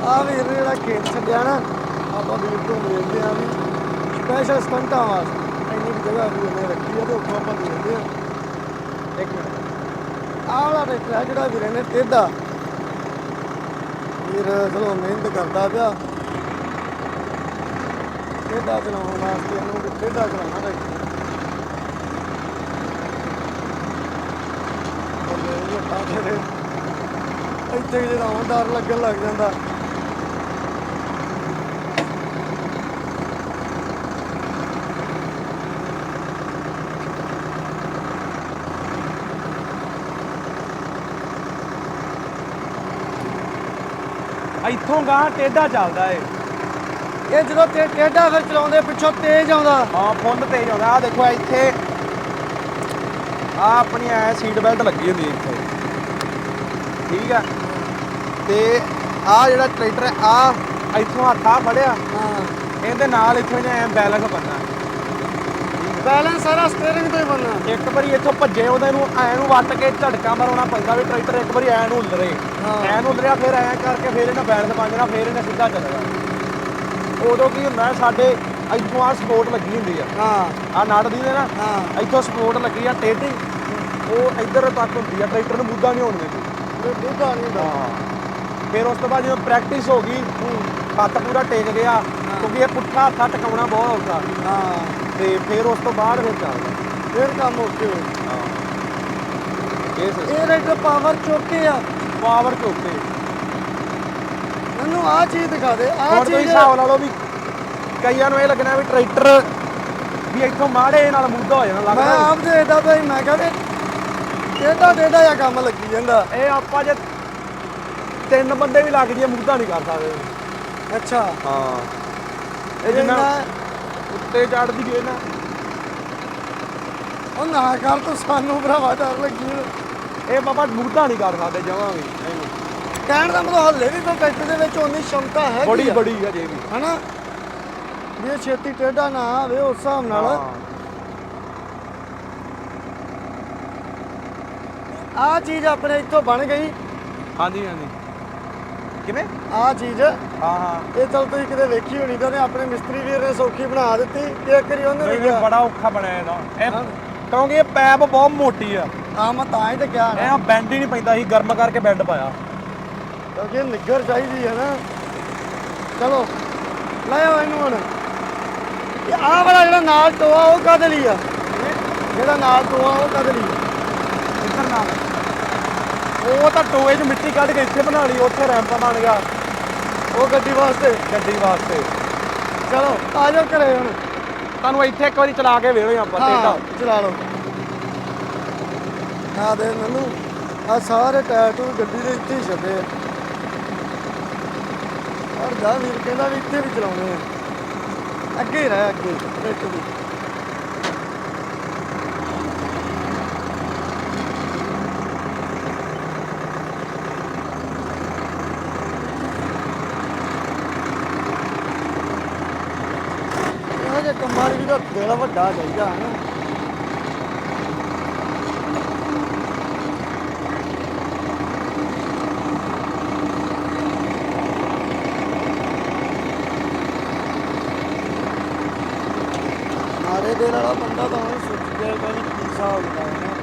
ਆ ਵੀਰ ਨੇ ਜਿਹੜਾ ਖੇਤ ਛੱਡਿਆ ਨਾ, ਆਪਾਂ ਵੀਰ ਤੋਂ ਵੇਚਦੇ ਆ ਵੀ ਸਪੈਸ਼ਲ ਸਟੰਟਾਂ ਵਾਸਤੇ। ਇੰਨੀ ਕੁ ਜਗ੍ਹਾ ਵੀ ਉਹਨੇ ਰੱਖੀ ਆ ਤੇ ਉੱਥੋਂ ਆਪਾਂ ਦੇਖਦੇ ਆ ਇੱਕ ਮਿੰਟ। ਆਹ ਵਾਲਾ ਟਰੈਕਟਰ ਹੈ ਜਿਹੜਾ ਵੀਰੇ ਨੇ ਟੇਢਾ ਵੀਰ ਚਲੋ ਮਿਹਨਤ ਕਰਦਾ ਪਿਆ। ਟੇਢਾ ਚਲਾਉਣ ਵਾਸਤੇ ਇਹਨੂੰ ਟੇਢਾ ਚਲਾਉਣਾ ਟਰੈਕਟਰ ਇੱਥੇ ਜਿਹੜਾ ਡਰ ਲੱਗਣ ਲੱਗ ਜਾਂਦਾ। ਇੱਥੋਂ ਗਾਂ ਟੇਢਾ ਚੱਲਦਾ ਏ। ਇਹ ਜਦੋਂ ਤੇ ਟੇਢਾ ਫਿਰ ਚਲਾਉਂਦੇ ਪਿੱਛੋਂ ਤੇਜ਼ ਆਉਂਦਾ। ਹਾਂ ਫੁੱਲ ਤੇਜ਼ ਆਉਂਦਾ। ਆ ਦੇਖੋ ਇੱਥੇ ਆ ਆਪਣੀ ਐ ਸੀਟ ਬੈਲਟ ਲੱਗੀ ਹੁੰਦੀ ਇੱਥੇ। ਠੀਕ ਆ। ਤੇ ਆ ਜਿਹੜਾ ਟਰੈਕਟਰ ਆ ਇੱਥੋਂ ਹੱਥ ਆ ਫੜਿਆ। ਹਾਂ। ਇਹਦੇ ਨਾਲ ਇੱਥੋਂ ਐ ਬੈਲੈਂਸ ਬੰਨਣਾ ਬੈਲੈਂਸ ਸਾਰਾ ਸਟੀਅਰਿੰਗ ਤੋਂ ਹੀ ਬਣਨਾ। ਇੱਕ ਵਾਰੀ ਇੱਥੋਂ ਭੱਜੇ ਉਹਦੇ ਨੂੰ ਐ ਨੂੰ ਵੱਟ ਕੇ ਝਟਕਾ ਮਾਰਨਾ ਪੈਂਦਾ ਵੀ ਟਰੈਕਟਰ ਇੱਕ ਵਾਰੀ ਐ ਨੂੰ ਉਲਰੇ। ਹਾਂ। ਐ ਨੂੰ ਉਲਰਿਆ ਫਿਰ ਐ ਕਰਕੇ ਫਿਰ ਇਹਨਾਂ ਬੈਲੈਂਸ ਜਾਣਾ ਫਿਰ ਇਹਨੇ ਸਿੱਧਾ ਚੱਲਣਾ ਉਦੋਂ ਕੀ ਹੁੰਦਾ ਸਾਡੇ ਇੱਥੋਂ ਆ ਸਪੋਰਟ ਲੱਗੀ ਹੁੰਦੀ ਆ। ਹਾਂ। ਆ ਨੜ ਦੀ ਨਾ ਹਾਂ। ਇੱਥੋਂ ਸਪੋਰਟ ਲੱਗੀ ਆ ਟੇਢੀ। ਉਹ ਇੱਧਰ ਤੱਕ ਹੁੰਦੀ ਆ ਟਰੈਕਟਰ ਨੂੰ ਮੁੱਦਾ ਨਹੀਂ ਹੋਣ ਦਿੰਦੀ। ਦੁੱਧਾ ਨਹੀਂ ਹੁੰਦਾ। ਹਾਂ। ਫਿਰ ਉਸ ਤੋਂ ਬਾਅਦ ਜਦੋਂ ਪ੍ਰੈਕਟਿਸ ਹੋ ਗਈ ਹੱਥ ਪੂਰਾ ਟੇਕ ਗਿਆ ਕਿਉਂਕਿ ਇਹ ਪੁੱਠਾ ਹੱਥ ਟਿਕਾਉਣਾ ਬਹੁਤ ਔਖਾ। ਹਾਂ। ਤੇ ਫਿਰ ਉਸ ਤੋਂ ਬਾਅਦ ਫਿਰ ਚੱਲਦਾ ਫਿਰ ਕੰਮ ਓਕੇ ਹੋ ਹਾਂ। ਇਹ ਸਿਸਟਮ ਇਹ ਰਾਈਡਰ ਪਾਵਰ ਚੋਕੇ ਆ। ਪਾਵਰ ਚੋਕੇ ਮੈਨੂੰ ਆ ਚੀਜ਼ ਦਿਖਾ ਦੇ ਆ ਹੁਣ ਤੁਸੀਂ ਚੀਜ਼ ਹਿਸਾਬ ਲਾ ਲਓ ਵੀ ਕਈਆਂ ਨੂੰ ਇਹ ਲੱਗਣਾ ਵੀ ਟਰੈਕਟਰ ਵੀ ਇੱਥੋਂ ਮਾੜੇ ਨਾਲ ਮੁੱਦਾ ਹੋ ਜਾਣਾ ਮੈਂ ਲੱਗਦਾ ਆਪ ਦੇਖਦਾ ਭਾਈ ਮੈਂ ਕਿਹਾ ਵੀ ਟੇਢਾ ਟੇਢਾ ਜਿਹਾ ਕੰਮ ਲੱਗੀ ਜਾਂਦਾ। ਇਹ ਆਪਾਂ ਜੇ ਤਿੰਨ ਬੰਦੇ ਵੀ ਲੱਗ ਜੀਏ ਮੁੱਦਾ ਨਹੀਂ ਕਰ ਸਕਦੇ। ਅੱਛਾ। ਹਾਂ। ਇਹ ਜਿੰਨਾ ਜਿੰਨਾ ਉੱਤੇ ਚੜਦੀ ਗਏ ਨਾ। ਉਹ ਨਾ ਕਰ ਤੂੰ ਸਾਨੂੰ ਭਰਾਵਾ ਡਰ ਲੱਗੀ। ਇਹ ਬਾਬਾ ਮੁੱਦਾ ਨਹੀਂ ਕਰ ਸਕਦੇ ਜਮਾਂ ਵੀ। ਕਹਿਣ ਦਾ ਮਤਲਬ ਹੱਲੇ ਵੀ ਟਰੈਕਟਰ ਦੇ ਵਿੱਚ ਉਨੀ ਸ਼ਮਤਾ ਹੈ ਬੜੀ ਬੜੀ ਅਜੇ ਵੀ। ਹਨਾ? ਵੀ ਇਹ ਛੇਤੀ ਟੇਢਾ ਨਾ ਆਵੇ ਉਸ ਹਿਸਾਬ ਨਾਲ। ਹਾਂ। ਆ ਚੀਜ਼ ਆਪਣੇ ਇੱਥੋਂ ਬਣ ਗਈ। ਹਾਂਜੀ ਹਾਂਜੀ। ਕਿਵੇਂ? ਆ ਚੀਜ਼। ਹਾਂ ਹਾਂ। ਇਹ ਚਲ ਤੁਸੀਂ ਕਿਤੇ ਵੇਖੀ ਹੋਣੀ ਤਾਂ ਉਹਨੇ ਆਪਣੇ ਮਿਸਤਰੀ ਵੀਰ ਨੇ ਸੌਖੀ ਬਣਾ ਦਿੱਤੀ। ਤੇ ਇੱਕ ਵਾਰੀ ਉਹਨੇ ਵੀ ਬੜਾ ਔਖਾ ਬਣਿਆ ਇਹਦਾ। ਇਹ ਹਾਂ। ਕਿਉਂਕਿ ਇਹ ਪੈਪ ਬਹੁਤ ਮੋਟੀ ਆ। ਆ ਮੈਂ ਤਾਂ ਹੀ ਤੇ ਕਿਹਾ ਨਾ। ਇਹ ਬੈਂਡ ਹੀ ਨਹੀਂ ਪੈਂਦਾ ਸੀ ਗਰਮ ਕਰਕੇ ਬੈਂਡ ਪਾਇਆ। ਕਿਉਂਕਿ ਨਿੱਗਰ ਚਾਹੀਦੀ ਹੈ ਨਾ ਚਲੋ ਲੈ ਆਓ ਇਹਨੂੰ ਹੁਣ। ਇਹ ਆਹ ਵਾਲਾ ਜਿਹੜਾ ਨਾਲ ਟੋਆ ਉਹ ਕਾਹਦੇ ਲਈ ਆ? ਜਿਹੜਾ ਨਾਲ ਟੋਆ ਉਹ ਕਾਹਦੇ ਲਈ ਆ? ਇੱਧਰ ਨਾਲ। ਉਹ ਤਾਂ ਟੋਏ 'ਚ ਮਿੱਟੀ ਕੱਢ ਕੇ ਇੱਥੇ ਬਣਾ ਲਈ ਉੱਥੇ ਰੈਂਪ ਬਣ ਗਿਆ। ਉਹ ਗੱਡੀ ਵਾਸਤੇ? ਗੱਡੀ ਵਾਸਤੇ। ਚਲੋ ਆ ਜਾਓ ਘਰੇ ਹੁਣ। ਤੁਹਾਨੂੰ ਇੱਥੇ ਇੱਕ ਵਾਰੀ ਚਲਾ ਕੇ ਵੇਖੋ ਆਪਾਂ ਹਾਂ ਟੇਡਾ ਚਲਾ ਲਓ। ਆ ਦੇ ਮੈਨੂੰ। ਆ ਸਾਰੇ ਟੈਟੂ ਗੱਡੀ ਦੇ ਇੱਥੇ ਹੀ ਛੱਡੇ ਆ। ਔਰ ਦਾ ਵੀਰ ਕਹਿੰਦਾ ਵੀ ਇੱਥੇ ਵੀ ਚਲਾਉਣੇ ਆ। ਅੱਗੇ ਹੀ ਰਹਿ, ਅੱਗੇ ਟਰੈਕਟਰ ਦੀ ਇਹੋ ਜਿਹੇ ਕੰਮਾਂ ਲਈ ਵੀ ਤਾਂ ਦਿਲ ਵੱਡਾ ਚਾਹੀਦਾ ਹੈ ਨਾ ਮਾਰੇ ਦੇ ਵਾਲਾ ਬੰਦਾ ਤਾਂ ਉਹ ਸੋਚ ਗਿਆ ਕਿ ਕੀ ਹਿਸਾਬ ਹੁੰਦਾ ਹੈ ਨਾ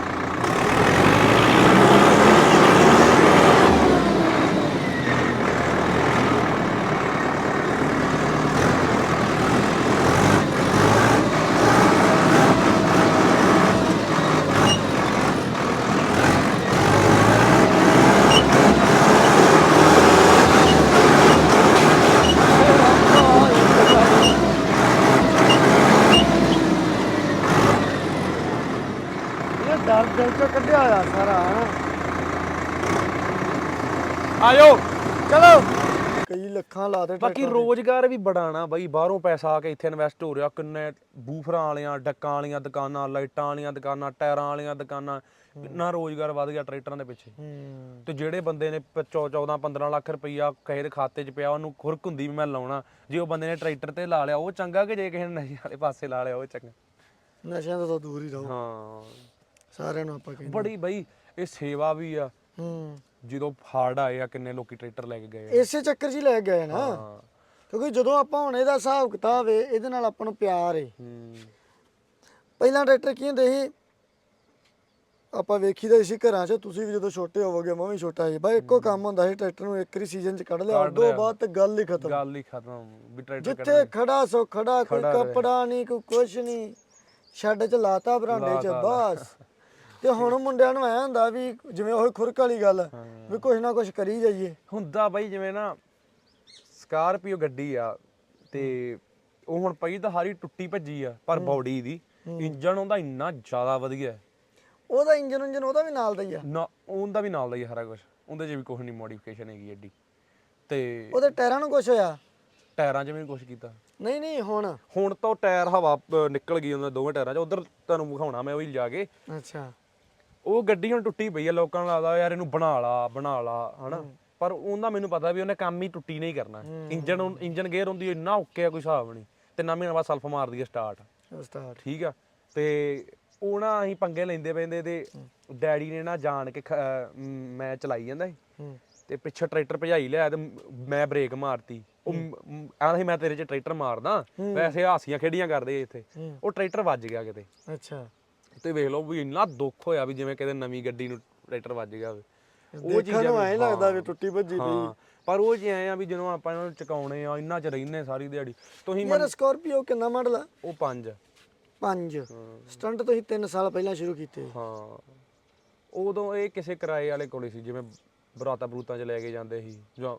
ਇਹ ਡਰ ਦਿਲ ਚੋਂ ਕੱਢਿਆ ਹੋਇਆ ਸਾਰਾ ਹਨਾ ਆਜੋ ਚਲੋ ਲੱਖਾਂ ਲਾ ਦੇ ਬਾਕੀ ਰੋਜ਼ਗਾਰ ਵੀ ਬੜਾਣਾ ਬਾਈ ਬਾਹਰੋਂ ਪੈਸਾ ਆ ਕੇ ਇੱਥੇ ਇਨਵੈਸਟ ਹੋ ਰਿਹਾ ਕਿੰਨੇ ਬੂਫਰਾਂ ਵਾਲੀਆਂ ਡੱਕਾਂ ਵਾਲੀਆਂ ਦੁਕਾਨਾਂ ਲਾਈਟਾਂ ਵਾਲੀਆਂ ਦੁਕਾਨਾਂ ਟਾਇਰਾਂ ਵਾਲੀਆਂ ਦੁਕਾਨਾਂ ਕਿੰਨਾ ਰੋਜ਼ਗਾਰ ਵਧ ਗਿਆ ਟਰੈਕਟਰਾਂ ਦੇ ਪਿੱਛੇ। ਹੂੰ। ਤੇ ਜਿਹੜੇ ਬੰਦੇ ਨੇ 14 15 ਲੱਖ ਰੁਪਈਆ ਕਿਸੇ ਦੇ ਖਾਤੇ 'ਚ ਪਿਆ ਉਹਨੂੰ ਖੁਰਕ ਹੁੰਦੀ ਵੀ ਮੈਂ ਲਾਉਣਾ। ਜੇ ਉਹ ਬੰਦੇ ਨੇ ਟਰੈਕਟਰ ਤੇ ਲਾ ਲਿਆ ਉਹ ਚੰਗਾ ਕਿ ਜੇ ਕਿਸੇ ਨੇ ਨਸ਼ੇ ਵਾਲੇ ਪਾਸੇ ਲਾ ਲਿਆ ਉਹ ਚੰਗਾ। ਨਸ਼ਿਆਂ ਤੋਂ ਤਾਂ ਦੂਰ ਹੀ ਰਹੋ। ਹਾਂ। ਸਾਰਿਆਂ ਨੂੰ ਆਪਾਂ ਕਹਿੰਦੇ ਬੜੀ ਬਈ ਇਹ ਸੇਵਾ ਵੀ ਆ। ਹੂੰ। ਜਦੋਂ ਹਾਰਡ ਆਏ ਆ ਕਿੰਨੇ ਲੋਕੀ ਟਰੈਕਟਰ ਲੈ ਕੇ ਗਏ ਆ। ਇਸੇ ਚੱਕਰ 'ਚ ਹੀ ਲੈ ਗਏ ਨਾ। ਹਾਂ। ਕਿਉਂਕਿ ਜਦੋਂ ਆਪਾਂ ਹੁਣ ਇਹਦਾ ਹਿਸਾਬ ਕਿਤਾਬ ਏ ਇਹਦੇ ਨਾਲ ਆਪਾਂ ਨੂੰ ਪਿਆਰ ਏ। ਹੂੰ। ਪਹਿਲਾਂ ਟਰੈਕਟਰ ਕੀ ਹੁੰਦੇ ਸੀ? ਆਪਾਂ ਵੇਖੀਦਾ ਸੀ ਘਰਾਂ 'ਚ ਤੁਸੀਂ ਵੀ ਜਦੋਂ ਛੋਟੇ ਹੋਵੋਗੇ ਮੈਂ ਵੀ ਛੋਟਾ ਸੀ। ਬਾਈ ਇੱਕੋ ਕੰਮ ਹੁੰਦਾ ਸੀ ਟਰੈਕਟਰ ਨੂੰ ਇੱਕ ਹੀ ਸੀਜ਼ਨ 'ਚ ਕੱਢ ਲਿਆ ਕੱਢ ਉਦੋਂ ਲਿਆ। ਬਾਅਦ ਤੇ ਗੱਲ ਹੀ ਖਤਮ। ਗੱਲ ਹੀ ਖਤਮ ਵੀ ਟਰੈਕਟਰ ਜਿੱਥੇ ਖੜਾ ਸੋ ਖੜਾ ਕੋਈ ਖੜਾ ਰਹੇ। ਕੱਪੜਾ ਨਹੀਂ ਕੋਈ ਕੁਛ ਨਹੀਂ। ਛੱਡ 'ਚ ਲਾਤਾ ਬਰਾਂਡੇ 'ਚ ਲਾਤਾ। ਬਸ। ਤੇ ਹੁਣ ਮੁੰਡਿਆਂ ਨੂੰ ਐ ਹੁੰਦਾ ਵੀ ਜਿਵੇਂ ਉਹ ਖੁਰਕ ਵਾਲੀ ਗੱਲ ਵੀ ਕੁਛ ਨਾ ਕੁਛ ਕਰੀ ਜਾਈਏ। ਹੁੰਦਾ ਬਾਈ ਜਿਵੇਂ ਨਾ ਸਕਾਰਪੀਓ ਗੱਡੀ ਆ ਤੇ ਉਹ ਹੁਣ ਪਈ ਤਾਂ ਹਾਰੀ ਟੁੱਟੀ ਭੱਜੀ ਆ ਪਰ ਬਾਡੀ ਦੀ ਇੰਜਨ ਉਹਦਾ ਇੰਨਾ ਜ਼ਿਆਦਾ ਵਧੀਆ ਹੈ। ਉਹਦਾ ਇੰਜਨ ਇੰਜਨ ਉਹਦਾ ਵੀ ਨਾਲ ਦਾ ਹੀ ਆ। ਨਾ ਉਹਦਾ ਵੀ ਨਾਲ ਦਾ ਹੀ ਆ ਸਾਰਾ ਕੁਝ ਉਹਦੇ 'ਚ ਵੀ ਕੁਝ ਨਹੀਂ ਮੋਡੀਫਿਕੇਸ਼ਨ ਹੈਗੀ ਐਡੀ। ਤੇ ਉਹਦੇ ਟਾਇਰਾਂ ਨੂੰ ਕੁਛ ਹੋਇਆ? ਟਾਇਰਾਂ 'ਚ ਵੀ ਕੁਝ ਕੀਤਾ। ਨਹੀਂ ਨਹੀਂ ਹੁਣ? ਹੁਣ ਤਾਂ ਉਹ ਟਾਇਰ ਹਵਾ ਨਿਕਲ ਗਈ ਉਹਨਾਂ ਦੋਵੇਂ ਟਾਇਰਾਂ 'ਚ। ਉਧਰ ਤੁਹਾਨੂੰ ਵਿਖਾਉਣਾ ਮੈਂ ਉਹ ਹੀ ਜਾ ਕੇ। ਅੱਛਾ। ਉਹ ਗੱਡੀ ਹੁਣ ਟੁੱਟੀ ਪਈ ਆ ਲੋਕਾਂ ਨੂੰ ਲੱਗਦਾ ਯਾਰ ਇਹਨੂੰ ਬਣਾ ਲਾ ਬਣਾ ਲਾ ਹਨਾ? ਪਰ ਉਹਦਾ ਮੈਨੂੰ ਪਤਾ ਵੀ ਉਹਨੇ ਕੰਮ ਹੀ ਟੁੱਟੀ ਨਹੀਂ ਕਰਨਾ। ਇੰਜਨ ਇੰਜਨ ਗੇਅਰ ਹੁੰਦੀ ਇੰਨਾ ਓਕੇ ਆ ਕੋਈ ਹਿਸਾਬ ਨਹੀਂ। ਤੇ ਨਾ ਮਹੀਨਾ ਬਾਅਦ ਸਲਫ ਮਾਰਦੀ ਹੈ ਸਟਾਰਟ ਸਟਾਰਟ ਠੀਕ ਆ? ਤੇ ਉਹ ਨਾ ਅਸੀਂ ਪੰਗੇ ਲੈਂਦੇ ਪੈਂਦੇ ਤੇ ਡੈਡੀ ਨੇ ਨਾ ਜਾਣ ਕੇ ਮੈਂ ਚਲਾਈ ਜਾਂਦਾ ਸੀ। ਤੇ ਪਿੱਛੇ ਟਰੈਕਟਰ ਭਜਾਈ ਲਿਆ ਤੇ ਮੈਂ ਬ੍ਰੇਕ ਮਾਰਤੀ। ਉਹ ਆਂ ਸੀ ਮੈਂ ਤੇਰੇ 'ਚ ਟਰੈਕਟਰ ਮਾਰਦਾ। ਵੈਸੇ ਹਾਸੀਆਂ ਖੇਡੀਆਂ ਕਰਦੇ ਇੱਥੇ। ਉਹ ਟਰੈਕਟਰ ਵੱਜ ਗਿਆ ਕਿਤੇ। ਅੱਛਾ। ਤੇ ਵੇਖ ਲਓ ਵੀ ਇੰਨਾ ਦੁੱਖ ਹੋਇਆ ਵੀ ਜਿਵੇਂ ਕਿਤੇ ਨਵੀਂ ਗੱਡੀ ਨੂੰ ਟਰੈਕਟਰ ਵੱਜ ਗਿਆ ਹੋਵੇ। ਦੇਖਣ ਨੂੰ ਐਂ ਲੱਗਦਾ ਵੀ ਟੁੱਟੀ ਭੱਜੀ ਪਈ। ਹਾਂ ਪਰ ਉਹ ਜੀ ਐ ਆ ਵੀ ਜਦੋਂ ਆਪਾਂ ਇਹਨਾਂ ਨੂੰ ਚਕਾਉਣੇ ਆ ਇੰਨਾ ਚ ਰਹਿੰਦੇ ਸਾਰੀ ਦਿਹਾੜੀ। ਤੁਸੀਂ ਯਾਰ ਸਕਾਰਪੀਓ ਕਿੰਨਾ ਮਾਡਲ ਆ? ਉਹ ਪੰਜ 5 ਸਟੰਟ ਤੁਸੀਂ 3 ਸਾਲ ਪਹਿਲਾਂ ਸ਼ੁਰੂ ਕੀਤੇ। ਹਾਂ। ਉਦੋਂ ਇਹ ਕਿਸੇ ਕਿਰਾਏ ਵਾਲੇ ਕੋਲੇ ਸੀ ਜਿਵੇਂ ਬਰਾਤਾ ਬਰੂਤਾਂ ਚ ਲੈ ਕੇ ਜਾਂਦੇ ਸੀ ਜਾਂ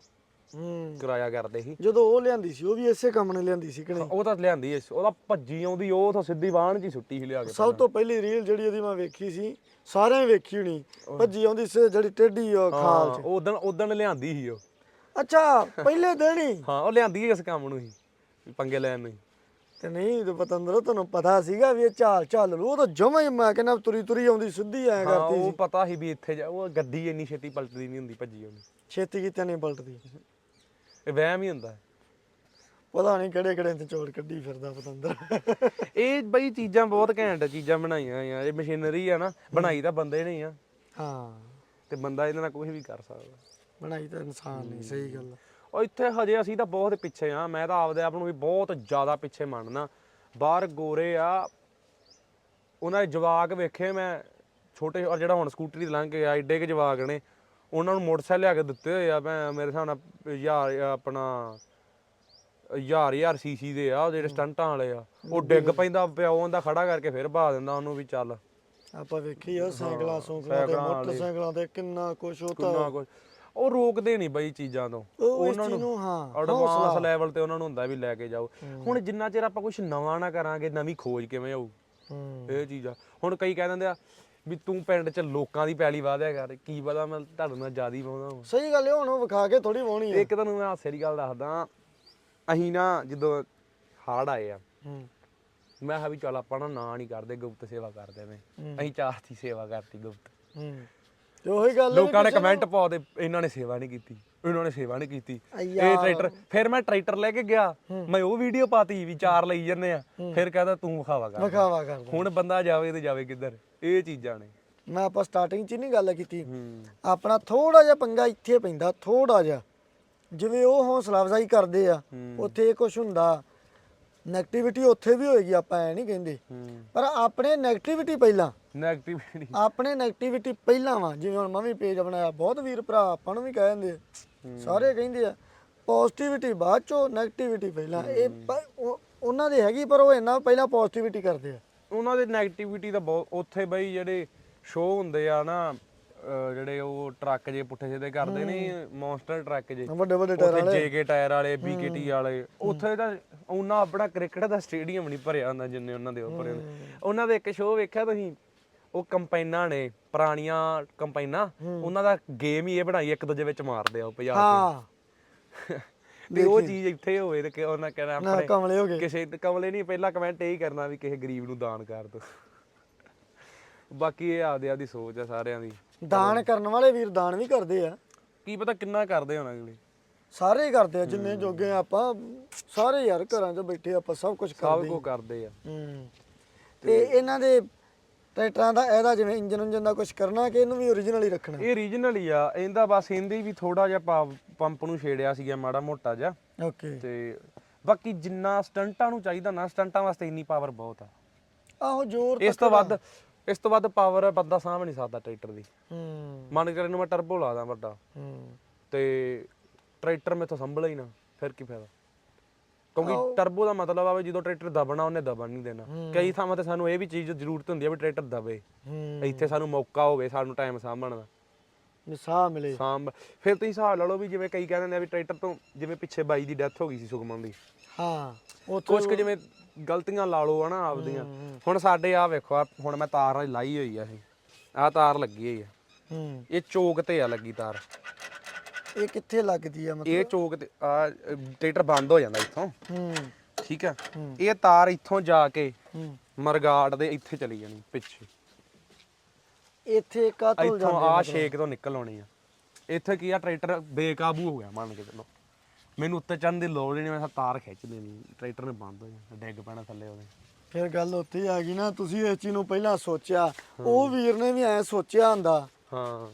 ਹੂੰ। ਕਿਰਾਇਆ ਕਰਦੇ ਸੀ। ਜਦੋਂ ਉਹ ਲਿਆਂਦੀ ਸੀ ਉਹ ਵੀ ਇਸੇ ਕੰਮ ਨੇ ਲਿਆਂਦੀ ਸੀ ਕਿ ਨਹੀਂ? ਉਹ ਤਾਂ ਲਿਆਂਦੀ ਐ ਉਹਦਾ ਭੱਜੀ ਆਉਂਦੀ ਉਹ ਤਾਂ ਸਿੱਧੀ ਚ ਹੀ ਸੁੱਟੀ ਸੀ ਲਿਆ ਕੇ ਸਭ ਤੋਂ ਪਹਿਲੀ ਰੀਲ ਜਿਹੜੀ ਉਹਦੀ ਮੈਂ ਵੇਖੀ ਸੀ ਸਾਰਿਆਂ ਨੇ ਵੇਖੀ ਹੋਣੀ। ਭੱਜੀ ਆਉਂਦੀ ਸੀ ਜਿਹੜੀ ਟੇਢੀ ਉਹ ਖਾਲ ਚ। ਉਦੋਂ ਉਦੋਂ ਲਿਆਂਦੀ ਸੀ ਉਹ। ਅੱਛਾ ਪਹਿਲੇ ਦਿਨ ਹੀ? ਹਾਂ ਉਹ ਲਿਆਂਦੀ ਇਸ ਕੰਮ ਨੂੰ ਹੀ ਪੰਗੇ ਲੈਣ ਨੂੰ ਤੇ ਨਹੀਂ ਤੇ ਪਤੰਦਰੋ ਤੁਹਾਨੂੰ ਪਤਾ ਸੀਗਾ ਵੀ ਇਹ ਚਾਲ ਚਾਲ ਲੂ ਉਹ ਤਾਂ ਜਮਾ ਹੀ ਮੈਂ ਕਹਿੰਦਾ ਤੁਰੀ ਤੁਰੀ ਆਉਂਦੀ ਸਿੱਧੀ ਹਾਂ ਕਰਦੀ ਉਹ ਸੀ। ਪਤਾ ਸੀ ਵੀ ਇੱਥੇ ਜਾ ਉਹ ਗੱਡੀ ਇੰਨੀ ਛੇਤੀ ਪਲਟਦੀ ਨਹੀਂ ਹੁੰਦੀ ਭੱਜੀ ਉਹਨੂੰ ਛੇਤੀ ਕਿਤੇ ਨਹੀਂ ਪਲਟਦੀ। ਇਹ ਵਹਿਮ ਹੀ ਹੁੰਦਾ। ਪਤਾ ਨਹੀਂ ਕਿਹੜੇ ਕਿਹੜੇ ਤੇ ਚੋਰ ਕੱਢੀ ਫਿਰਦਾ ਪਤੰਦਰ। ਇਹ ਬਈ ਚੀਜ਼ਾਂ ਬਹੁਤ ਘੈਂਟ ਚੀਜ਼ਾਂ ਬਣਾਈਆਂ ਆ ਇਹ ਮਸ਼ੀਨਰੀ ਆ ਨਾ ਬਣਾਈ ਤਾਂ ਬੰਦੇ ਨੇ ਆ। ਹਾਂ। ਤੇ ਬੰਦਾ ਇਹਦੇ ਨਾਲ ਕੁਝ ਵੀ ਕਰ ਸਕਦਾ। ਬਣਾਈ ਤਾਂ ਇਨਸਾਨ ਨਹੀਂ ਸਹੀ ਗੱਲ ਆ। ਉਹ ਇੱਥੇ ਹਜੇ ਅਸੀਂ ਤਾਂ ਬਹੁਤ ਪਿੱਛੇ ਆ। ਮੈਂ ਤਾਂ ਆਪਦੇ ਆਪ ਨੂੰ ਵੀ ਬਹੁਤ ਜ਼ਿਆਦਾ ਪਿੱਛੇ ਮੰਨਦਾ। ਬਾਹਰ ਗੋਰੇ ਆ। ਉਹਨਾਂ ਦੇ ਜਵਾਕ ਵੇਖੇ ਮੈਂ। ਛੋਟੇ ਔਰ ਜਿਹੜਾ ਹੁਣ ਸਕੂਟਰੀ ਤੇ ਲੰਘ ਕੇ ਆ ਏਡੇ ਕੇ ਜਵਾਕ ਨੇ। ਉਹਨਾਂ ਨੂੰ ਮੋਟਰਸਾਈਕਲ ਲਿਆ ਕੇ ਦਿੱਤੇ ਹੋਏ ਆ ਮੈਂ ਮੇਰੇ ਹਿਸਾਬ ਨਾਲ ਯਾਰ ਆਪਣਾ ਹਜ਼ਾਰ ਹਜ਼ਾਰ ਸੀਸੀ ਦੇ ਆ ਉਹ ਜਿਹੜੇ ਸਟੰਟਾਂ ਵਾਲੇ ਆ। ਉਹ ਡਿੱਗ ਪੈਂਦਾ ਪਿਓ ਉਹਦਾ ਖੜਾ ਕਰਕੇ ਫਿਰ ਭਾ ਦਿੰਦਾ ਉਹਨੂੰ ਵੀ ਚੱਲ। ਆਪਾਂ ਵੇਖੀ ਆ ਸਾਈਕਲਾਂ ਸੂਕਲਾਂ ਤੇ। ਮੋਟਰਸਾਈਕਲਾਂ ਤੇ ਕਿੰਨਾ ਕੁਛ ਕਿੰਨਾ ਹੁੰਦਾ ਕੁਝ ਉਹ ਰੋਕਦੇ ਨਹੀਂ ਬਈ ਚੀਜ਼ਾਂ ਤੋਂ। ਉਹ ਇਸ ਚੀਜ਼ ਨੂੰ ਹਾਂ ਐਡਵਾਂਸ ਲੈਵਲ ਤੇ ਉਹਨਾਂ ਨੂੰ ਹੁੰਦਾ ਵੀ ਲੈ ਕੇ ਜਾਓ। ਹੁਣ ਜਿੰਨਾ ਚਿਰ ਆਪਾਂ ਕੁਝ ਨਵਾਂ ਨਾ ਕਰਾਂਗੇ ਨਵੀਂ ਖੋਜ ਕਿਵੇਂ ਆਊ ਹੂੰ। ਇਹ ਚੀਜ਼। ਆ ਹੁਣ ਕਈ ਕਹਿ ਦਿੰਦੇ ਆ ਵੀ ਤੂੰ ਪਿੰਡ 'ਚ ਲੋਕਾਂ ਦੀ ਪੈਲੀ ਵਾਧਿਆ ਕਰ ਕੀ ਪਤਾ ਮੈਂ ਤੁਹਾਡੇ ਨਾਲ ਜ਼ਿਆਦੀ ਪਾਉਂਦਾ ਹਾਂ ਸਹੀ ਗੱਲ ਹੈ ਹੁਣ ਉਹ ਵਿਖਾ ਕੇ ਥੋੜੀ ਵਾਉਣੀ ਇੱਕ ਤੁਹਾਨੂੰ ਮੈਂ ਹਾਸੇ ਦੀ ਗੱਲ ਦੱਸਦਾ ਅਸੀਂ ਨਾ ਜਦੋਂ ਹਾੜ ਆਏ ਆ ਹੂੰ। ਮੈਂ ਕਿਹਾ ਵੀ ਚੱਲ ਆਪਾਂ ਨਾ ਨਾਂ ਨਹੀਂ ਕਰਦੇ ਗੁਪਤ ਸੇਵਾ ਕਰਦੇ ਨੇ। ਅਸੀਂ ਚਾਰ ਦੀ ਸੇਵਾ ਕਰਤੀ ਗੁਪਤ। ਹੂੰ। ਤੇ ਉਹੀ ਗੱਲ ਹੈ ਵੀ ਲੋਕਾਂ ਨੇ ਕਿਸੇ ਕਮੈਂਟ ਪਾਉਂਦੇ ਇਹਨਾਂ ਨੇ ਸੇਵਾ ਨਹੀਂ ਕੀਤੀ। ਇਹਨਾਂ ਨੇ ਸੇਵਾ ਨਹੀਂ ਕੀਤੀ। ਇਹ। ਟਰੈਕਟਰ ਫਿਰ ਮੈਂ ਟਰੈਕਟਰ ਲੈ ਕੇ ਗਿਆ। ਮੈਂ ਉਹ ਵੀਡੀਓ ਪਾਤੀ ਵੀ ਚਾਰ ਲਈ ਜੰਨੇ ਆ। ਫਿਰ ਕਹਦਾ ਤੂੰ ਵਿਖਾਵਾ ਕਰ। ਵਿਖਾਵਾ ਕਰਦਾ ਹੁਣ ਬੰਦਾ ਜਾਵੇ ਤੇ ਜਾਵੇ ਕਿੱਧਰ। ਇਹ ਚੀਜ਼ਾਂ ਨੇ। ਮੈਂ ਆਪਾਂ ਸਟਾਰਟਿੰਗ 'ਚ ਨਹੀਂ ਗੱਲ ਕੀਤੀ। ਆਪਣਾ ਥੋੜਾ ਜਿਹਾ ਪੰਗਾ ਇੱਥੇ ਪੈਂਦਾ ਥੋੜਾ ਜਿਹਾ। ਜਿਵੇਂ ਉਹ ਹੌਸਲਾ ਅਫਜ਼ਾਈ ਕਰਦੇ ਆ ਉੱਥੇ ਕੁਝ ਹੁੰਦਾ। ਨੈਗੇਟਿਵਿਟੀ ਉੱਥੇ ਵੀ ਹੋਏਗੀ ਆਪਾਂ ਐ ਨਹੀਂ ਕਹਿੰਦੇ। ਹੂੰ। ਪਰ ਆਪਣੇ ਨੈਗੇਟਿਵਿਟੀ ਪਹਿਲਾਂ। ਨੈਗੇਟਿਵਿਟੀ ਆਪਣੇ ਨੈਗੇਟਿਵਿਟੀ ਪਹਿਲਾਂ ਵਾ ਜਿਵੇਂ ਹੁਣ ਮੈਂ ਵੀ ਪੇਜ ਬਣਾਇਆ ਬਹੁਤ ਵੀਰ ਭਰਾ ਆਪਾਂ ਨੂੰ ਵੀ ਕਹਿ ਦਿੰਦੇ ਆ ਸਾਰੇ ਕਹਿੰਦੇ ਆ ਪੋਜ਼ਿਟਿਵਿਟੀ ਬਾਅਦ ਚੋਂ ਨੈਗੇਟਿਵਿਟੀ ਪਹਿਲਾਂ ਇਹ ਪ- ਉਹ- ਉਹਨਾਂ ਦੇ ਹੈਗੀ ਪਰ ਉਹ ਇੰਨਾ ਪਹਿਲਾਂ ਪੋਜ਼ਿਟਿਵਿਟੀ ਕਰਦੇ ਆ। ਉਹਨਾਂ ਦੇ ਨੈਗੇਟਿਵਿਟੀ ਤਾਂ ਬਹੁਤ ਉੱਥੇ ਬਈ ਜਿਹੜੇ ਸ਼ੋਅ ਹੁੰਦੇ ਆ ਨਾ ਅਹ ਜਿਹੜੇ ਉਹ ਟਰੱਕ ਜੇ ਪੁੱਠੇ ਸਿੱਧੇ ਕਰਦੇ ਨੇ ਮੌਨਸਟਰ ਟਰੱਕ ਜੇ। ਵੱਡੇ ਵੱਡੇ ਟਾਇਰ ਵਾਲੇ। ਜੇਕੇ ਟਾਇਰ ਵਾਲੇ ਬੀਕੇਟੀ ਵਾਲੇ। ਉੱਥੇ ਤਾਂ ਉਹਨਾਂ ਆਪਣਾ ਕ੍ਰਿਕਟ ਦਾ ਸਟੇਡੀਅਮ ਨਹੀਂ ਭਰਿਆ ਹੁੰਦਾ ਜਿੰਨੇ ਉਹਨਾਂ ਦੇ ਉੱਪਰ ਉਹਨਾਂ ਦੇ ਇੱਕ ਸ਼ੋਅ ਵੇਖਿਆ ਤੁਸੀਂ? ਉਹ ਕੰਪਾਈਨਾਂ ਨੇ ਪੁਰਾਣੀਆਂ ਕੰਪਾਈਨਾਂ ਉਹਨਾਂ ਦਾ ਗੇਮ ਹੀ ਇਹ ਬਣਾਈ ਇੱਕ ਦੂਜੇ ਵਿੱਚ ਮਾਰਦੇ ਆ ਉਹ ਹਾਂ। ਤੇ ਉਹ ਚੀਜ਼ ਇੱਥੇ ਹੋਵੇ ਤੇ ਕਿ ਉਹਨਾਂ ਕਹਿਣਾ ਨਾ ਆਪਣੇ ਕਮਲੇ ਹੋ ਗਏ। ਕਿਸੇ ਤੇ ਕਮਲੇ ਨਹੀਂ ਪਹਿਲਾ ਕਮੈਂਟ ਇਹ ਹੀ ਕਰਨਾ ਵੀ ਕਿਸੇ ਗਰੀਬ ਨੂੰ ਦਾਨ ਕਰ ਦੋ। ਬਾਕੀ ਇਹ ਆਪਦੇ ਆਪਦੀ ਸੋਚ ਆ ਸਾਰਿਆਂ ਦੀ। ਦਾਨ ਕਰਨ ਵਾਲੇ ਵੀਰ ਦਾਨ ਵੀ ਕਰਦੇ ਆ। ਕੀ ਪਤਾ ਕਿੰਨਾ ਕਰਦੇ ਹੋਣ ਅਗਲੇ। ਸਾਰੇ ਹੀ ਕਰਦੇ ਆ ਜਿੰਨੇ ਜੋਗੇ ਆ ਆਪਾਂ ਸਾਰੇ ਯਾਰ ਘਰਾਂ 'ਚ ਬੈਠੇ ਆਪਾਂ ਸਭ ਕੁਝ ਸਭ ਕਰਦੇ ਕੋ ਕਰਦੇ ਆ। ਹੂੰ। ਤੇ ਇਹਨਾਂ ਦੇ ਟਰੈਕਟਰਾਂ ਦਾ ਇਹਦਾ ਜਿਵੇਂ ਇੰਜਨ ਉਂਜਨ ਦਾ ਕੁਝ ਕਰਨਾ ਕਿ ਇਹਨੂੰ ਵੀ ਓਰੀਜਨਲ ਹੀ ਰੱਖਣਾ? ਇਹ ਰੀਜਨਲ ਹੀ ਆ ਇਹਦਾ ਬਸ ਇਹਦੇ ਵੀ ਥੋੜਾ ਜਿਹਾ ਪਾ- ਪੰਪ ਨੂੰ ਛੇੜਿਆ ਸੀਗਾ ਮਾੜਾ ਮੋਟਾ ਜਿਹਾ। ਓਕੇ। ਤੇ ਬਾਕੀ ਜਿੰਨਾ ਸਟੰਟਾਂ ਨੂੰ ਚਾਹੀਦਾ ਨਾ ਸਟੰਟਾਂ ਵਾਸਤੇ ਇੰਨੀ ਪਾਵਰ ਬਹੁਤ ਆ। ਆਹੋ ਜ਼ੋਰ ਇਸ ਤੋਂ ਵੱਧ ਇਸ ਤੋਂ ਵੱਧ ਪਾਵਰ ਬੰਦਾ ਸਾਂਭ ਨਹੀਂ ਸਕਦਾ ਟਰੈਕਟਰ ਦੀ। ਹੂੰ। ਮਨ ਕਰੇ ਨੂੰ ਮੈਂ ਟਰਬੋ ਲਾਦਾ ਵੱਡਾ। ਹੂੰ। ਤੇ ਟਰੈਕਟਰ ਮੇਥੋਂ ਸੰਭਲਾ ਹੀ ਨਾ ਫਿਰ ਕੀ ਫਾਇਦਾ? ਕਿਉਂਕਿ ਟਰਬੋ ਦਾ ਮਤਲਬ ਆ ਵੀ ਜਦੋਂ ਟਰੈਕਟਰ ਦਬਣਾ ਉਹਨੇ ਦਬਣ ਨਹੀਂ ਦੇਣਾ। ਕਈ ਥਾਵਾਂ ਤੇ ਸਾਨੂੰ ਇਹ ਵੀ ਚੀਜ਼ ਦੀ ਜ਼ਰੂਰਤ ਹੁੰਦੀ ਆ ਵੀ ਟਰੈਕਟਰ ਦਬੇ। ਹੂੰ। ਇੱਥੇ ਸਾਨੂੰ ਮੌਕਾ ਹੋਵੇ ਸਾਨੂੰ ਟਾਈਮ ਸਾਂਭਣ ਦਾ। ਵੀ ਸਾਹ ਮਿਲੇ ਸਾਂਭ। ਫਿਰ ਤੁਸੀਂ ਹਿਸਾਬ ਲਾ ਲਓ ਵੀ ਜਿਵੇਂ ਕਈ ਕਹਿੰਦੇ ਨੇ ਵੀ ਟਰੈਕਟਰ ਤੋਂ ਜਿਵੇਂ ਪਿੱਛੇ ਬਾਈ ਦੀ ਡੈਥ ਹੋ ਗਈ ਸੀ ਸੁਖਮਨ ਦੀ। ਹਾਂ ਉਹ ਕੁਝ ਕੁ ਜਿਵੇਂ ਗਲਤੀਆਂ ਲਾ ਲਓ ਹਨਾ ਆਪਦੀਆਂ। ਹੁਣ ਸਾਡੇ ਆ ਵੇਖੋ ਆਹ ਹੁਣ ਮੈਂ ਤਾਰ ਲਾਈ ਹੋਈ ਆ ਇਹ। ਆਹ ਤਾਰ ਲੱਗੀ ਹੋਈ ਆ। ਹੂੰ। ਇਹ ਚੋਕ ਤੇ ਆ ਲੱਗੀ ਤਾਰ। ਇਹ ਕਿੱਥੇ ਲੱਗਦੀ ਆ ਮਤਲਬ? ਇਹ ਚੋਕ ਤੇ ਆ ਟਰੈਕਟਰ ਬੰਦ ਹੋ ਜਾਂਦਾ ਇੱਥੋਂ। ਹੂੰ। ਠੀਕ ਆ? ਇਹ ਤਾਰ ਇੱਥੋਂ ਜਾ ਕੇ ਹੂੰ। ਮਰਗਾੜ ਦੇ ਇੱਥੇ ਚਲੀ ਜਾਣੀ ਪਿੱਛੇ। ਇੱਥੇ ਕਾਤੋਂ ਇੱਥੋਂ ਜਾਂਦੇ ਆ ਛੇਕ ਤੋਂ ਨਿਕਲ ਆਉਣੀ ਆ। ਇੱਥੇ ਕੀ ਆ ਟਰੈਕਟਰ ਬੇਕਾਬੂ ਹੋ ਗਿਆ ਮੰਨ ਕੇ ਚੱਲੋ। ਮੈਨੂੰ ਉੱਤੇ ਚੜਨ ਦੀ ਲੋੜ ਹੀ ਨਹੀਂ ਮੈਂ ਤਾਂ ਤਾਰ ਖਿੱਚ ਦੇਣੀ ਟਰੈਕਟਰ ਨੇ ਬੰਦ ਹੋ ਜਾਣਾ ਡਿੱਗ ਪੈਣਾ ਥੱਲੇ ਉਹਦੇ। ਫਿਰ ਗੱਲ ਉੱਥੇ ਹੀ ਆ ਗਈ ਨਾ ਤੁਸੀਂ ਇਸ ਚੀਜ਼ ਨੂੰ ਪਹਿਲਾਂ ਸੋਚਿਆ ਉਹ ਵੀਰ ਨੇ ਵੀ ਐ ਸੋਚਿਆ ਹੁੰਦਾ। ਹਾਂ।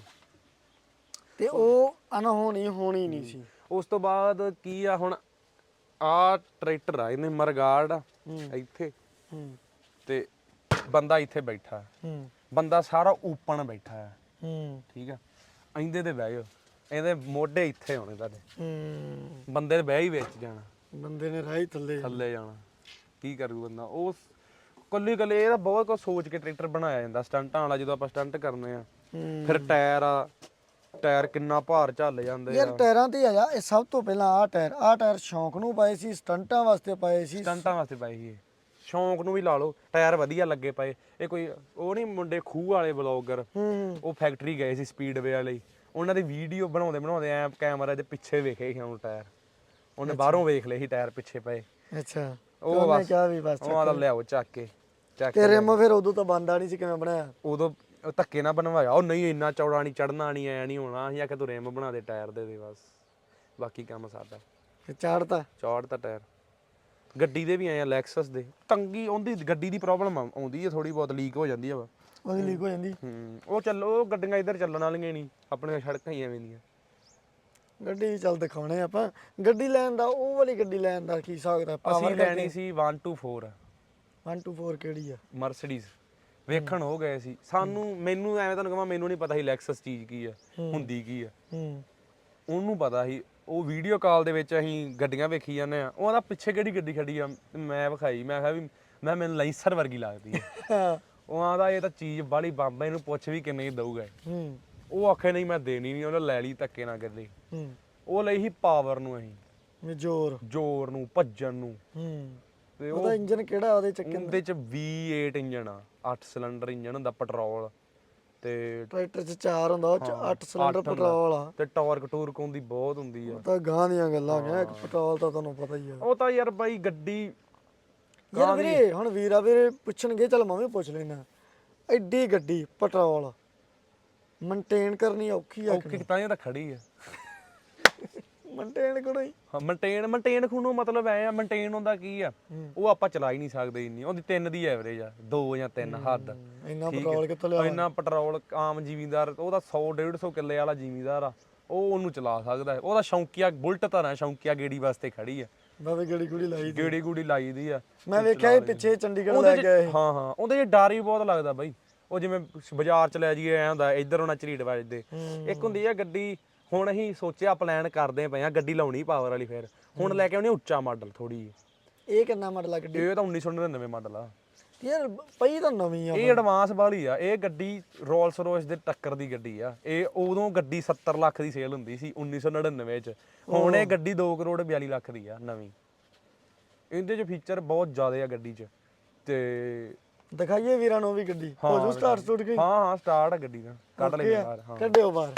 ਤੇ ਉਹ ਅਨਹੋਣੀ ਹੋਣੀ ਨਹੀਂ ਸੀ। ਉਸ ਤੋਂ ਬਾਅਦ ਕੀ ਆ ਹੁਣ ਆ ਟਰੈਕਟਰ ਆ ਇਹਨੇ ਮਰਗਾੜ ਆ ਇੱਥੇ। ਹੂੰ। ਤੇ ਬੰਦਾ ਇੱਥੇ ਬੈਠਾ। ਹੂੰ। ਬੰਦਾ ਸਾਰਾ ਓਪਨ ਬੈਠਾ ਹੈ ਹੂੰ। ਠੀਕ ਆ। ਇਹਦੇ ਤੇ ਬਹਿ ਜਾਓ। ਇਹਦੇ ਮੋਢੇ ਇੱਥੇ ਹੋਣੇ ਤੁਹਾਡੇ। ਹੂੰ। ਬੰਦੇ ਦੇ ਬਹਿ ਹੀ ਵਿੱਚ ਜਾਣਾ। ਬੰਦੇ ਨੇ ਰਾਹੀ ਥੱਲੇ ਥੱਲੇ ਜਾਣਾ। ਕੀ ਕਰੂ ਬੰਦਾ? ਉਹ ਕੱਲੀ ਕੱਲੇ ਇਹਦਾ ਬਹੁਤ ਕੁਝ ਸੋਚ ਕੇ ਟਰੈਕਟਰ ਬਣਾਇਆ ਜਾਂਦਾ। ਸਟੰਟਾਂ ਵਾਲਾ ਜਦੋਂ ਆਪਾਂ ਸਟੰਟ ਕਰਨੇ ਆ ਹੂੰ। ਫਿਰ ਟਾਇਰ ਆ ਟਾਇਰ ਕਿੰਨਾ ਭਾਰ ਝੱਲ ਜਾਂਦੇ ਯਾਰ ਆ ਟਾਇਰਾਂ ਤੇ ਆਇਆ ਇਹ ਸਭ ਤੋਂ ਪਹਿਲਾਂ ਆਹ ਟਾਇਰ ਆਹ ਟਾਇਰ ਸ਼ੌਂਕ ਨੂੰ ਪਾਏ ਸੀ ਸਟੰਟਾਂ ਵਾਸਤੇ ਪਾਏ ਸੀ। ਸਟੰਟਾਂ ਵਾਸਤੇ ਪਾਈ ਸੀ ਇਹ। ਸ਼ੌਂਕ ਨੂੰ ਵੀ ਲਾ ਲਓ ਟਾਇਰ ਵਧੀਆ ਲੱਗੇ ਪਏ। ਇਹ ਕੋਈ ਉਹ ਨਹੀਂ ਮੁੰਡੇ ਖੂਹ ਵਾਲੇ ਬਲੌਗਰ ਹੂੰ। ਉਹ ਫੈਕਟਰੀ ਗਏ ਸੀ ਸਪੀਡਵੇ ਵਾਲੇ। ਉਹਨਾਂ ਦੀ ਵੀਡੀਓ ਬਣਾਉਂਦੇ ਬਣਾਉਂਦੇ ਐ ਕੈਮਰਾ ਦੇ ਪਿੱਛੇ ਵੇਖੇ ਸੀ ਉਹਨੂੰ ਟਾਇਰ। ਉਹਨੇ ਬਾਹਰੋਂ ਵੇਖ ਲਏ ਸੀ ਟਾਇਰ ਪਿੱਛੇ ਪਏ। ਅੱਛਾ। ਉਹ ਬਸ ਕਿਹਾ ਵੀ ਬਸ ਉਹ ਆਦਾ ਲਿਆਓ ਚੱਕ ਕੇ ਚੱਕ ਤੇ ਰਿਮ ਫਿਰ ਉਦੋਂ ਤਾਂ ਬੰਦਾ ਨਹੀਂ ਸੀ ਕਿਵੇਂ ਬਣਾਇਆ। ਉਦੋਂ ਉਹ ਧੱਕੇ ਨਾ ਬਣਵਾਇਆ। ਉਹ ਨਹੀਂ ਇੰਨਾ ਚੌੜਾ ਨਹੀਂ ਚੜਨਾ ਨਹੀਂ ਐ ਨਹੀਂ ਹੋਣਾ। ਅਸੀਂ ਆਖਿਆ ਤੂੰ ਰਿਮ ਬਣਾ ਦੇ ਟਾਇਰ ਦੇ ਦੇ ਬਸ। ਬਾਕੀ ਕੰਮ ਸਾਡਾ। ਤੇ ਚਾੜਤਾ? ਚੌੜ ਤਾਂ ਟਾਇਰ। ਗੱਡੀ ਦੇ ਵੀ ਆਏ ਆ ਲੈਕਸਸ ਦੇ। ਤੰਗੀ ਉਹਦੀ ਗੱਡੀ ਦੀ ਪ੍ਰੋਬਲਮ ਆਉਂਦੀ ਹੈ ਥੋੜੀ ਬਹੁਤ ਲੀਕ ਹੋ ਜਾਂਦੀ ਆ ਵਾ ਉਹਦੀ ਲੀਕ ਹੋ ਜਾਂਦੀ। ਹੂੰ ਉਹ ਚੱਲੋ ਉਹ ਗੱਡੀਆਂ ਇੱਧਰ ਚੱਲਣ ਵਾਲੀਆਂ ਨਹੀਂ ਆਪਣੀਆਂ ਸੜਕਾਂ ਹੀ ਐਵੇਂ ਦੀਆਂ। ਗੱਡੀ ਚੱਲ ਦਿਖਾਉਣੇ ਆਪਾਂ। ਗੱਡੀ ਲੈਣ ਦਾ ਉਹ ਵਾਲੀ ਗੱਡੀ ਲੈਣ ਦਾ ਕੀ ਹਿਸਾਬ ਦਾ ਅਸੀਂ ਲੈਣੀ ਸੀ 124 124 ਕਿਹੜੀ ਆ? ਮਰਸੀਡੀਜ਼ ਵੇਖਣ ਹੋ ਗਏ ਸੀ। ਸਾਨੂੰ ਮੈਨੂੰ ਐਵੇਂ ਤੁਹਾਨੂੰ ਕਹਾਂ ਮੈਨੂੰ ਨਹੀਂ ਪਤਾ ਸੀ ਲੈਕਸਸ ਚੀਜ਼ ਕੀ ਆ ਹੁੰਦੀ ਕੀ ਆ। ਹੂੰ। ਉਹਨੂੰ ਪਤਾ ਸੀ ਉਹ ਵੀਡੀਓ ਕਾਲ ਦੇ ਵਿੱਚ ਅਸੀਂ ਗੱਡੀਆਂ ਵੇਖੀ ਜਾਂਦੇ ਆ ਉਹ ਆਦਾ ਪਿੱਛੇ ਕਿਹੜੀ ਗੱਡੀ ਖੜੀ ਆ ਮੈਂ ਵਿਖਾਈ ਮੈਂ ਕਿਹਾ ਵੀ ਮੈਂ ਮੈਨੂੰ ਲਾਈਸਰ ਵਰਗੀ ਲੱਗਦੀ ਹਾਂ। ਉਹ ਆਂਦਾ ਇਹ ਤਾਂ ਚੀਜ਼ ਬਾਲੀ ਬੰਬ ਇਹਨੂੰ ਪੁੱਛ ਵੀ ਕਿੰਨੇ ਦਊਗਾ। ਹੂੰ। ਉਹ ਆਖੇ ਨਹੀਂ ਮੈਂ ਦੇਣੀ ਨਹੀਂ ਉਹਨੇ ਲੈ ਲਈ ਧੱਕੇ ਨਾਲ ਗੱਡੀ। ਹੂੰ। ਉਹ ਲਈ ਸੀ ਪਾਵਰ ਨੂੰ ਅਸੀਂ। ਵੀ ਜ਼ੋਰ। ਜ਼ੋਰ ਨੂੰ ਭੱਜਣ ਨੂੰ। ਹੂੰ। ਤੇ ਉਹ ਉਹਦਾ ਇੰਜਨ ਕਿਹੜਾ ਉਹਦੇ ਚੱਕੇ ਉਹਦੇ ਚ V8 ਇੰਜਨ ਆ 8 ਸਿਲੰਡਰ ਇੰਜਨ ਹੁੰਦਾ ਪੈਟਰੋਲ। ਤੇ ਟਰੈਕਟਰ ਚ ਚਾਰ ਹੁੰਦਾ ਉਹ ਚ 8 ਸਿਲੰਡਰ। ਪੈਟਰੋਲ ਆ। ਤੇ ਟਾਰਕ ਟੂਰਕ ਹੁੰਦੀ ਬਹੁਤ ਹੁੰਦੀ ਆ। ਉਹ ਤਾਂ ਗਾਂ ਦੀਆਂ ਗੱਲਾਂ ਇੱਕ ਪੈਟਰੋਲ ਤਾਂ ਤੁਹਾਨੂੰ ਪਤਾ ਹੀ ਆ। ਉਹ ਤਾਂ ਯਾਰ ਬਾਈ ਗੱਡੀ ਯਾਰ ਵੀਰੇ ਹੁਣ ਵੀਰਾ ਵੀਰੇ ਪੁੱਛਣਗੇ ਚਲ ਮੈਂ ਵੀ ਪੁੱਛ ਲੈਣਾ ਐਡੀ ਗੱਡੀ ਪੈਟਰੋਲ। ਮੇਨਟੇਨ ਕਰਨੀ ਔਖੀ ਆ ਔਖੀ ਤਾਂ ਇਹ ਤਾਂ ਖੜੀ ਆ। ਮੇਨਟੇਨ ਕਰੋ ਹੀ ਮੇਨਟੇਨ ਮੇਨਟੇਨ ਖੂਨੋਂ ਮਤਲਬ ਐ ਆ ਮੇਨਟੇਨ ਹੁੰਦਾ ਕੀ ਆ? ਉਹ ਆਪਾਂ ਚਲਾ ਹੀ ਨਹੀਂ ਸਕਦੇ ਇੰਨੀ। ਉਹਦੀ 3 ਦੀ ਐਵਰੇਜ ਆ 2 ਜਾਂ 3 ਹੱਦ। ਇੰਨਾ ਪੈਟਰੋਲ। ਕਿੱਥੋਂ ਲਿਆ ਇੰਨਾ ਪੈਟਰੋਲ ਆਮ ਜ਼ਿਮੀਂਦਾਰ ਉਹਦਾ 100 150 ਕਿੱਲੇ ਵਾਲਾ ਜ਼ਿਮੀਂਦਾਰ ਆ। ਉਹ ਉਹਨੂੰ ਚਲਾ ਸਕਦਾ। ਉਹਦਾ ਸ਼ੌਂਕੀਆ ਬੁਲਟ ਧਾਰਾਂ ਸ਼ੌਂਕੀਆ ਗੇੜੀ ਵਾਸਤੇ ਖੜੀ ਆ। ਬਾਵੇ ਗੜੀ ਗੁੜੀ ਲਾਈ ਦੀ। ਗੇੜੀ ਗੂੜੀ ਲਾਈ ਦੀ ਆ। ਮੈਂ ਵੇਖਿਆ ਇਹ ਪਿੱਛੇ ਚੰਡੀਗੜ੍ਹ ਉਹਦੇ ਲੈ ਚ- ਗਏ ਹਾਂ ਹਾਂ ਉਹਦੇ ਚ ਡਰ ਹੀ ਬਹੁਤ ਲੱਗਦਾ ਬਾਈ। ਉਹ ਜਿਵੇਂ ਬਾਜ਼ਾਰ ਚ ਲੈ ਜਾਈਏ ਐ ਹੁੰਦਾ ਇੱਧਰ ਉਹਨਾਂ ਝਰੀਟ ਵੱਜਦੇ। ਇੱਕ ਹੁੰਦੀ ਆ ਗੱਡੀ ਹੁਣ ਅਸੀਂ ਸੋਚਿਆ ਪਲਾਨ ਕਰਦੇ ਪਏ ਆ ਗੱਡੀ ਲਾਉਣੀ ਪਾਵਰ ਵਾਲੀ ਫੇਰ। ਹੁਣ ਲੈ ਕੇ ਆਉਣੀ ਉੱਚਾ ਮਾਡਲ ਥੋੜੀ ਇਹ ਕਿੰਨਾ ਮਾਡਲ ਆ ਗੱਡੀ? ਇਹ ਤਾਂ 1999 ਮਾਡਲ ਆ। ਯਾਰ ਪਈ ਤਾਂ ਨਵੀਂ ਆ ਇਹ ਐਡਵਾਂਸ ਵਾਲੀ ਆ। ਇਹ ਗੱਡੀ ਰੋਲਸ ਰੋਇਸ ਦੇ ਟੱਕਰ ਦੀ ਗੱਡੀ ਆ। ਇਹ ਉਦੋਂ ਗੱਡੀ 70 ਲੱਖ ਦੀ ਸੇਲ ਹੁੰਦੀ ਸੀ 1999 ਚ। ਹੁਣ ਇਹ ਗੱਡੀ 2 ਕਰੋੜ 42 ਲੱਖ ਦੀ ਆ ਨਵੀਂ। ਇਹਦੇ ਚ ਫੀਚਰ ਬਹੁਤ ਜ਼ਿਆਦਾ ਆ ਗੱਡੀ ਚ। ਤੇ ਦਿਖਾਈਏ ਵੀਰਾਂ ਨੂੰ ਵੀ ਗੱਡੀ। ਹੋ ਜੂ ਸਟਾਰਟ ਸਟੂਟ ਗਈ। ਹਾਂ ਹਾਂ ਸਟਾਰਟ ਆ ਗੱਡੀ ਦਾ। ਕੱਢ ਲੈ ਬਾਹਰ ਹਾਂ। ਕੱਢਿਓ ਬਾਹਰ।